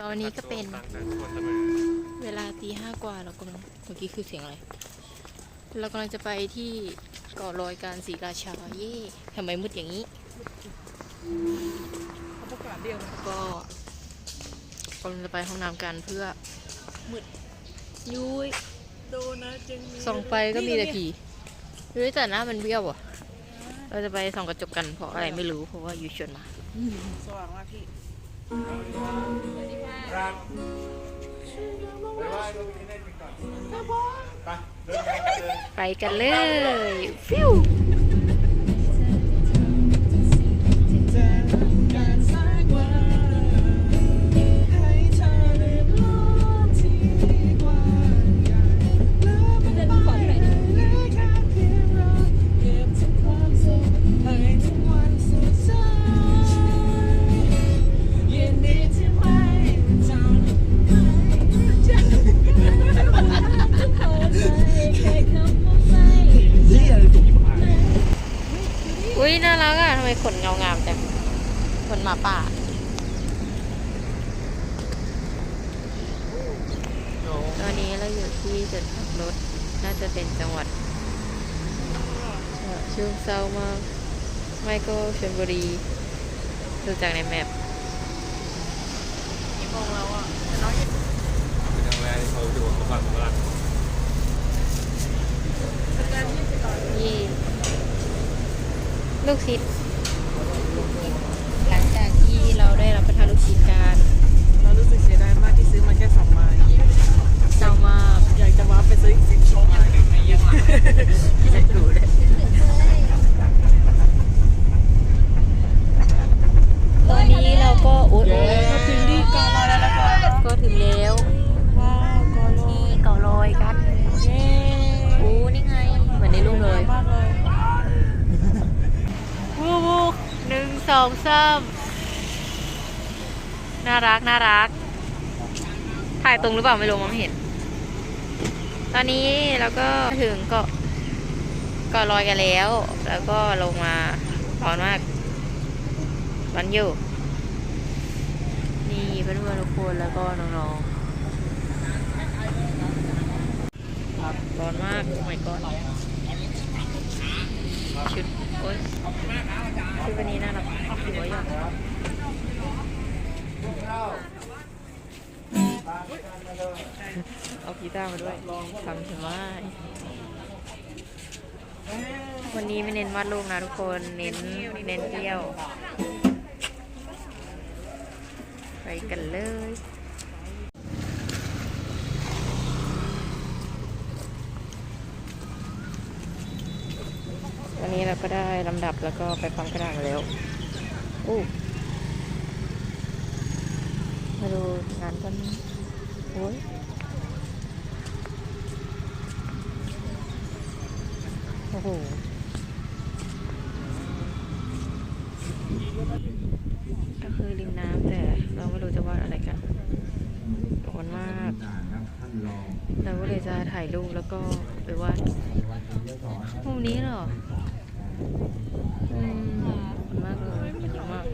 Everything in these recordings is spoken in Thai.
ตอนนี้ก็เป็นต่างกันคนเสมอเวลาตีห้ากว่าเรากำลังเมื่อกี้คือเสียงอะไร เรากำลังจะไปที่เกาะลอยการศรีราชาเย่ทำไมมืดอย่างนี้เขาประกาศเดียวก็กำลังจะไปห้องน้ำกันเพื่อมืดยุ้ยโดนะจึงมีส่องไปก็มีแต่ผียุ้ยแต่หน้ามันเบี้ยวอะเราจะไปส่องกระจกกันเพราะอะไรไม่รู้เพราะว่ายุ้ยชวนมาสว่างมากพี่ ครับไปไหว้พระพิฆเนศกันก่อนไปเดินทางเดินไปกันเลย ฟิว รักอะทำไมขนเงางามจังขนหมาป่าตอนนี้เราอยู่ที่จุดพักรถ น่าจะเป็นจังหวัดฉะเชิงเซามาก ไม่ก็ชลบุรีดูจากในแมพกี่โมงแล้วอะเป็นครั้งแรกที่เขาดูเขาฟังผมกำลังยี่ ลูกชิดหลังจากที่เราได้รับประทานลูกชิดกันเรารู้สึกเสียดายมากที่ซื้อมาแค่สองไม้เศร้ามากอยากจะว้าไปซื้ออีกสิบสองไม้ รักน่ารัก ถ่ายตรงหรือเปล่าไม่รู้มองไม่เห็น ตอนนี้เราก็ถึงเกาะเกาะลอยกันแล้ว แล้วก็ลงมาร้อนมากร้อนอยู่นี่เพื่อนๆทุกคนแล้วก็น้องๆร้อนมากโอ้ my god ชุดโอ๊ยชุดวันนี้น่ารักถือ ว่ายอดเอากีตาร์มาด้วยทำถึงว่าวันนี้ไม่เน้นวาดรูปนะทุกคน เน้นเน้นเที่ยว ไปกันเลยวันนี้เราก็ได้ลำดับแล้วก็ไปความกระด่างแล้วอู้ มาดูงานกันโอ้ยโอ้โห ก็คือริมน้ำแต่เราไม่รู้จะวาดอะไรกันร้อนมาก เราก็เลยจะถ่ายรูปแล้วก็ไปวาดมุมนี้เหรอ อืมขอบคุณมากเลยขอบคุณมาก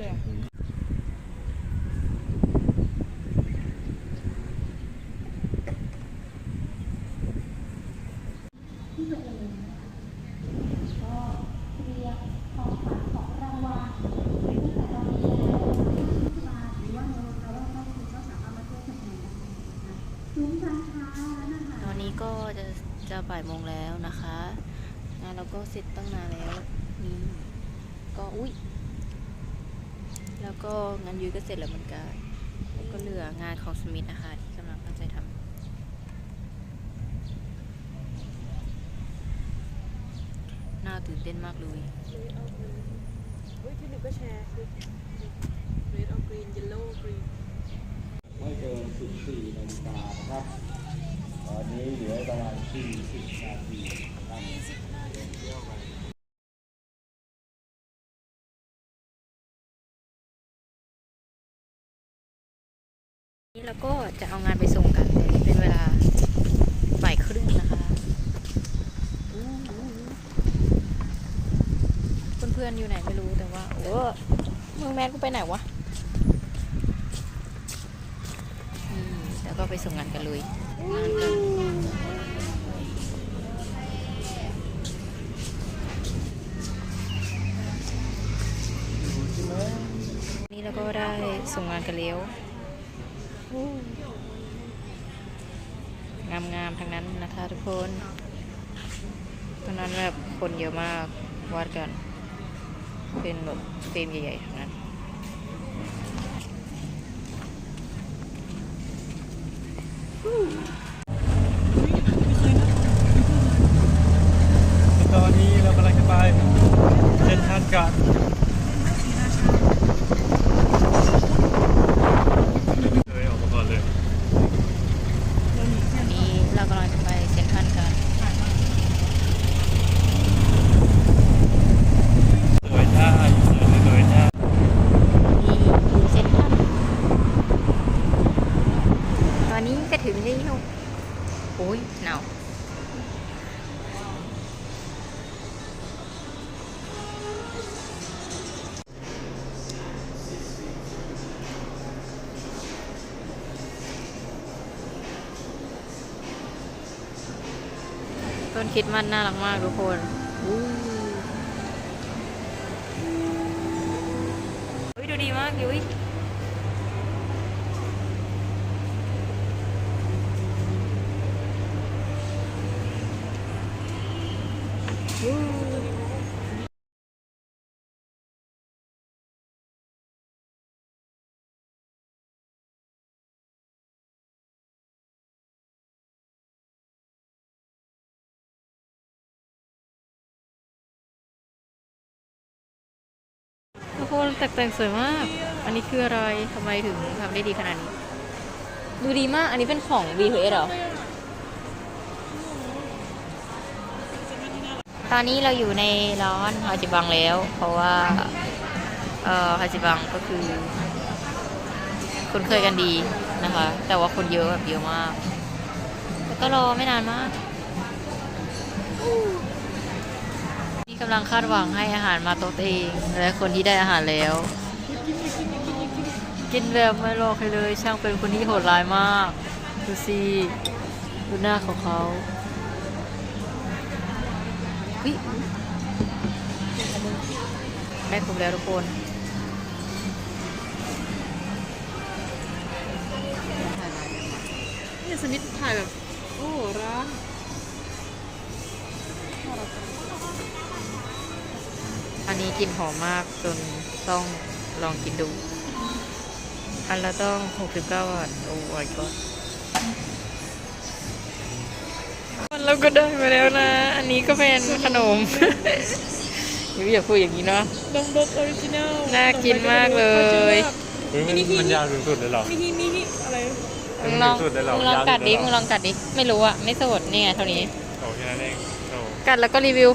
ตอนนี้ก็จะจะ บ่ายโมงแล้วนะคะงานเราก็เสร็จตั้งนานแล้วนี่ก็อุ้ยแล้วก็งานยุ้ยก็เสร็จแล้วเหมือนกันก็เหลืองานของสมิธนะคะที่กำลังตั้งใจทำน่าตื่นเต้นมากเลยเฮ้ยที่หนึ่งก็แชร์คือ red or green yellow green ไม่เกิน14นาฬิกานะครับ ตอนนี้เหลือประมาณ40นาทีนะครับนี่เราก็จะเอางานไปส่งกันแต่นี่เป็นเวลาบ่ายครึ่งนะคะอู้หูเพื่อนๆอยู่ไหนไม่รู้แต่ว่าโอ้มึงแมนกูไปไหนวะแล้วก็ไปส่งงานกันเลยงา นี่เราก็ได้ส่งงานกันแล้วงามๆทั้งนั้นนะคะทุกคนตอนนั้นแบบคนเยอะมากวาดกัน เป็นแบบเฟรมใหญ่ๆทั้งนั้น วันนี้เรากำลังจะไปเดินทางกา ต้นคิดมันน่ารักมากทุกคน คนแต่แต่งสวยมาก อันนี้คืออะไรทำไมถึงทำได้ดีขนาดนี้ ดูดีมาก อันนี้เป็นของ b 2 s เหรอ ตอนนี้เราอยู่ในร้อนฮาจิบังแล้ว เพราะว่า เอ่อฮาจิบังก็คือคุ้นเคยกันดีนะคะ แต่ว่าคนเยอะแบบเยอะมาก แล้วก็รอไม่นานมาก นี่กำลังคาดหวังให้อาหารมาโต๊ะตัวเอง และคนที่ได้อาหารแล้ว กินแบบไม่รอใครเลย ช่างเป็นคนที่โหดร้ายมาก ดูสิดูหน้าของเขาอุ๊ยได้ครบแล้วทุกคนเนี่ยสมิธถ่ายแบบ โอ้ร้าน อันนี้กลิ่นหอมมากจนต้องลองกินดู อันละต้อง 69 บาท โอ้ my god เราก็ได้มาแล้วนะ อันนี้ก็เป็นขนมอย่าอย่าพูดอย่างนี้เนาะดงดกออริจินัลน่ากินมากเลยเฮ้ยมันมันยาวสุดๆเลยเหรอมิฮิมิฮิอะไรมึงลองสุดเลยเหรอมึงลองยาวสุดกัดดิเลยเหรอมึงลองกัดดิ ไม่รู้อะไม่สดนี่ไงเท่านี้โอ้แค่นั้นเองโอ้กัดแล้วก็รีวิว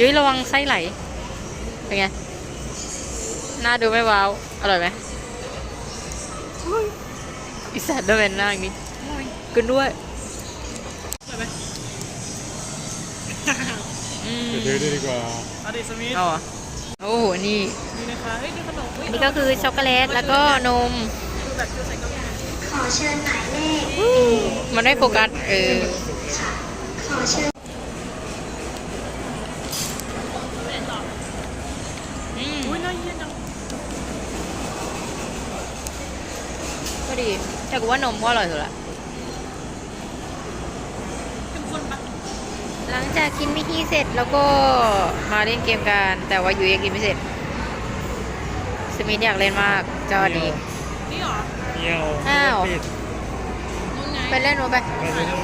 ยุ้ยระวังไส้ไหล เป็นไง น่าดูไม่ว้าว อร่อยไหมอีสัตว์ด้วยเป็นหน้าอย่างนี้กินด้วยอร่อยไหมอืมไปซื้อด้วยดีกว่าอดีตสมิธเอาเหรอโอ้โห นี่นี่นะคะเฮ้ยนี่ขนมเฮ้ยอันนี้ก็คือช็อกโกแลตแล้วก็นมคือแบบคือใส่เกาหลีมันไม่โฟกัสเอออืม อุ้ยน่าเยี่ยนจัง ก็ดี แต่กูว่านมก็อร่อยสุดละเข้มข้นปะหลังจากกินมิทีเสร็จแล้วก็มาเล่นเกมกัน แต่ว่ายูยังกินไม่เสร็จ สมิธอยากเล่นมากจอดี นี่เหรอเงี้ยวอ้าว ปิดนู่นไง ไปเล่นนู้นไป ไปเลย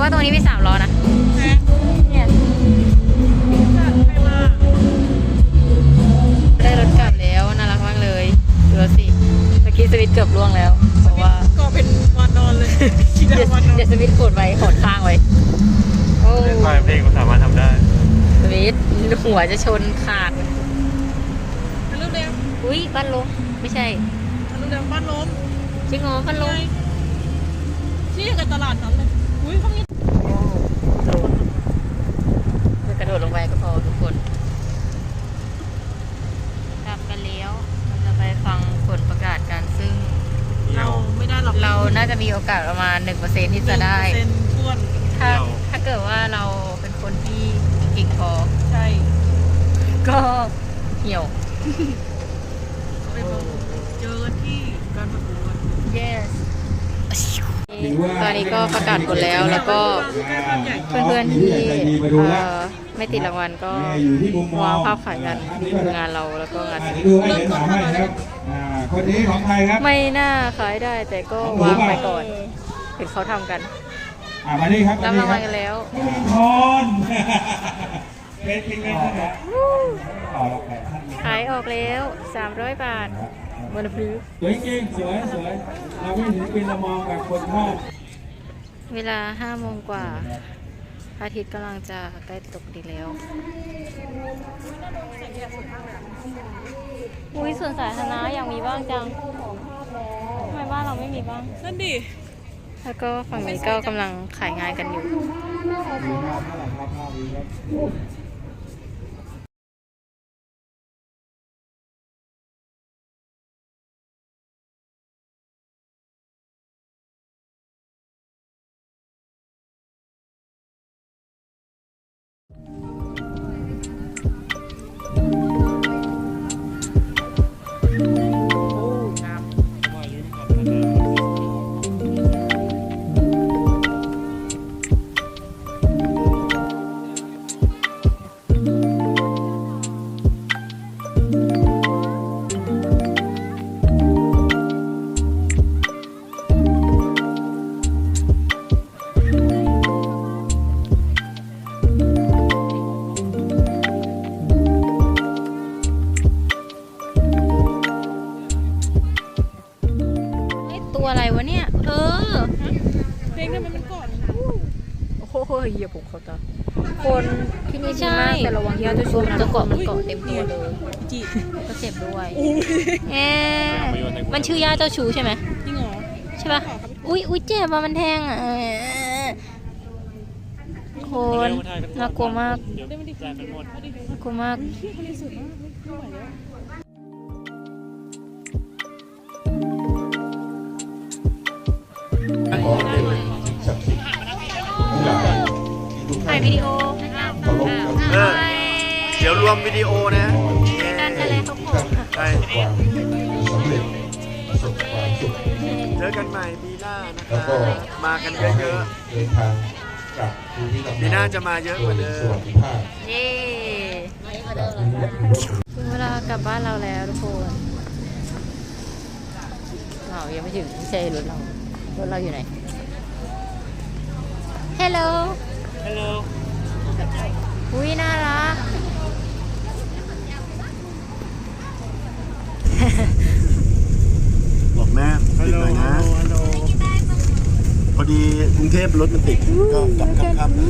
ว่าตรงนี้มีสามล้อนะแชร์เนี่ยจัดใครมาได้รถกลับแล้วน่ารักมากเลยดูรถสิเมื่อกี้สวิตช์เกือบล่วงแล้วเพราะว่าก็เป็นวันนอนเลยชิดเดี๋ยววันนอนเดี๋ยวสวิตช์โขดไว้โขดข้างไว้โอ้เล่นไฟเพลงก็สามารถทำได้สวิตช์หัวจะชนขาดทะลุแดงอุ้ยบ้านลมไม่ใช่ทะลุแดงบ้านล้มจริงเหรอบ้านลม ที่กับตลาดนั้นเลย อุ้ยเขามีโดดเพื่อกระโดดลงไปก็พอทุกคนกลับกันแล้วเราจะไปฟังผลประกาศกันซึ่ง เราไม่ได้หรอกเราน่าจะมีโอกาสประมาณหนึ่งเปอร์เซ็นที่จะได้ เซนท้วนถ้าเรา ถ้าเกิดว่าเราเป็นคนที่เก่งพอ ใช่ก็เหี่ยว ไปบอกเจอกันที่การประกวด yes ตอนนี้ก็ประกาศผลแล้วแล้วก็เพื่อนๆที่เอ่อไม่ติดรางวัลก็อยู่ที่มุมมอวางงภาพขายกันคืองานเราแล้วก็งานอะเดี๋ยวดูให้เดี๋ยวถามให้นะครับอ่าคนนี้ของใครครับ ไม่น่าขายได้แต่ก็วางไปก่อนเห็นเขาทำกันอ่ามานี่ครับรับรางวัลกันแล้วพรเป็นเป็นไงบ้างครับต่อแปดท่านขายออกแล้ว 300 บาท บนพื้นสวยจริงสวยสวยเราไม่ถึงเป็นเรามองแบบคนชอบเวลา5โมงกว่าพระอาทิตย์กำลังจะใกล้ตกดินแล้ว อุ้ยส่วนสาธารณะอยากมีบ้างจังทำไมบ้านเราไม่มีบ้าง นั่นดิ แล้วก็ฝั่งนี้ก็กำลังขายงานกันอยู่ เกาะมันเกาะเต็มตัวเลยจีก็เจ็บด้วยอุ้ยเอ๊ะมันชื่อยาเจ้าชู้ใช่ไหมจริงเหรอใช่ปะอุ้ยอุ้ยเจ็บอะมันแทงอะเออคนน่ากลัวมากได้ไม่ดีใจกันหมดดีน่ากลัวมากพี่คนนี้สุดมากไม่ไหวแล้วถ่ายวิดีโอเออ เดี๋ยวรวมวิดีโอนะดันอะไรเขาบอกไปเจอกันใหม่ปีหน้านะครับมากันเยอะเดินทางกลับภูมิลำๆปีหน้าจะมาเยอะกว่าเดิสมวัสดิภาพเย้จากนี้ถือว่าเป็นถึงเวลากลับบ้านเราแล้วทุกคนเรายังไม่ถึงไม่ใช่รถเรารถเราอยู่ไหนฮัลโหลฮัลโหลอุ้ยน่ารัก บอกแม่ติดหน่อยนะ พอดีกรุงเทพรถมันติดก็กลับค่ำๆนะ